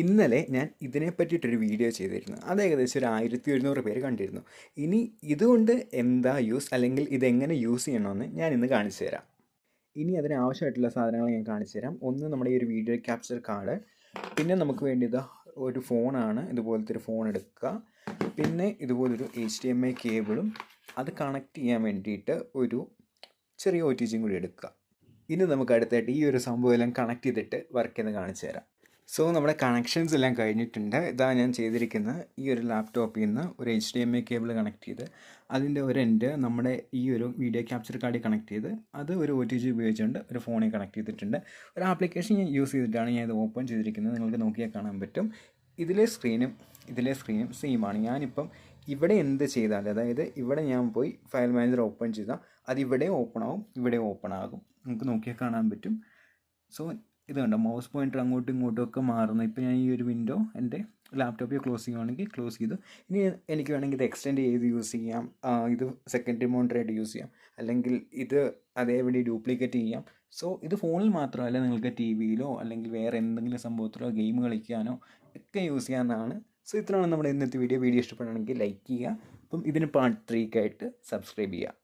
ഇന്നലെ ഞാൻ ഇതിനെ പറ്റിയിട്ടൊരു വീഡിയോ ചെയ്തിരുന്നു. അത് ഏകദേശം ഒരു ആയിരത്തി ഒരുന്നൂറ് പേര് കണ്ടിരുന്നു. ഇനി ഇതുകൊണ്ട് എന്താ യൂസ് അല്ലെങ്കിൽ ഇതെങ്ങനെ യൂസ് ചെയ്യണമെന്ന് ഞാൻ ഇന്ന് കാണിച്ചു തരാം. ഇനി അതിനാവശ്യമായിട്ടുള്ള സാധനങ്ങൾ ഞാൻ കാണിച്ചു തരാം. ഒന്ന് നമ്മുടെ ഈ ഒരു വീഡിയോ ക്യാപ്ചർ കാർഡ്. പിന്നെ നമുക്ക് വേണ്ടിയത് ഒരു ഫോണാണ്. ഇതുപോലത്തെ ഒരു ഫോൺ എടുക്കുക. പിന്നെ ഇതുപോലൊരു എച്ച് ഡി എം ഐ കേബിളും. അത് കണക്ട് ചെയ്യാൻ വേണ്ടിയിട്ട് ഒരു ചെറിയ ഒ ടി ജിയും കൂടി എടുക്കുക. ഇനി നമുക്ക് അടുത്തായിട്ട് ഈ ഒരു സംഭവം എല്ലാം കണക്ട് ചെയ്തിട്ട് വർക്ക് ചെയ്ത് കാണിച്ചു തരാം. സോ നമ്മുടെ കണക്ഷൻസ് എല്ലാം കഴിഞ്ഞിട്ടുണ്ട്. ഇതാ ഞാൻ ചെയ്തിരിക്കുന്ന ഈ ഒരു ലാപ്ടോപ്പിൽ നിന്ന് ഒരു H D M I cable connect ചെയ്ത് അതിന്റെ ഒരു എൻഡ് നമ്മുടെ ഈ ഒരു വീഡിയോ ക്യാപ്ചർ കാർഡിൽ കണക്ട് ചെയ്ത് അത് ഒരു ഒ ടി ജി ഉപയോഗിച്ചുകൊണ്ട് ഒരു ഫോണിൽ കണക്ട് ചെയ്തിട്ടുണ്ട്. ഒരു ആപ്ലിക്കേഷൻ ഞാൻ യൂസ് ചെയ്തിട്ടാണ് ഞാൻ ഇത് ഓപ്പൺ ചെയ്തിരിക്കുന്നത്. നിങ്ങൾക്ക് നോക്കിയാൽ കാണാൻ പറ്റും. ഇതിലെ സ്ക്രീനും ഇതിലെ സ്ക്രീനും സെയിമാണ് ഞാനിപ്പം ഇവിടെ എന്ത് ചെയ്താൽ അതായത് ഇവിടെ ഞാൻ പോയി ഫയൽ മാനേജർ ഓപ്പൺ ചെയ്താൽ അത് ഇവിടെ ഓപ്പൺ ആവും ഇവിടെ ഓപ്പൺ ആകും. നമുക്ക് നോക്കിയാൽ കാണാൻ പറ്റും. സോ ഇത് കണ്ടോ? മൗസ് പോയിന്റർ അങ്ങോട്ടും ഇങ്ങോട്ടും ഒക്കെ മാറുന്നു ഇപ്പോൾ ഞാൻ ഈ ഒരു വിൻഡോ എന്റെ ലാപ്ടോപ്പിൽ ക്ലോസ് ചെയ്യുവാണെങ്കിൽ ക്ലോസ് ചെയ്തു. ഇനി എനിക്ക് വേണമെങ്കിൽ ഇത് എക്സ്റ്റെൻഡ് ചെയ്ത് യൂസ് ചെയ്യാം. ഇത് സെക്കൻഡറി മോണിറ്ററായിട്ട് യൂസ് ചെയ്യാം. അല്ലെങ്കിൽ ഇത് അതേപടി ഡ്യൂപ്ലിക്കേറ്റ് ചെയ്യാം. സോ ഇത് ഫോണിൽ മാത്രമല്ല നിങ്ങൾക്ക് ടി വിയിലോ അല്ലെങ്കിൽ വേറെ എന്തെങ്കിലും സംഭവത്തിലോ ഗെയിം കളിക്കാനോ ഒക്കെ യൂസ് ചെയ്യാമെന്നാണ് സോ ഇത്രയാണ് നമ്മുടെ ഇന്നത്തെ വീഡിയോ വീഡിയോ ഇഷ്ടപ്പെടുകയാണെങ്കിൽ ലൈക്ക് ചെയ്യുക. അപ്പം ഇതിന് പാർട്ട് ത്രീക്കായിട്ട് സബ്സ്ക്രൈബ് ചെയ്യുക.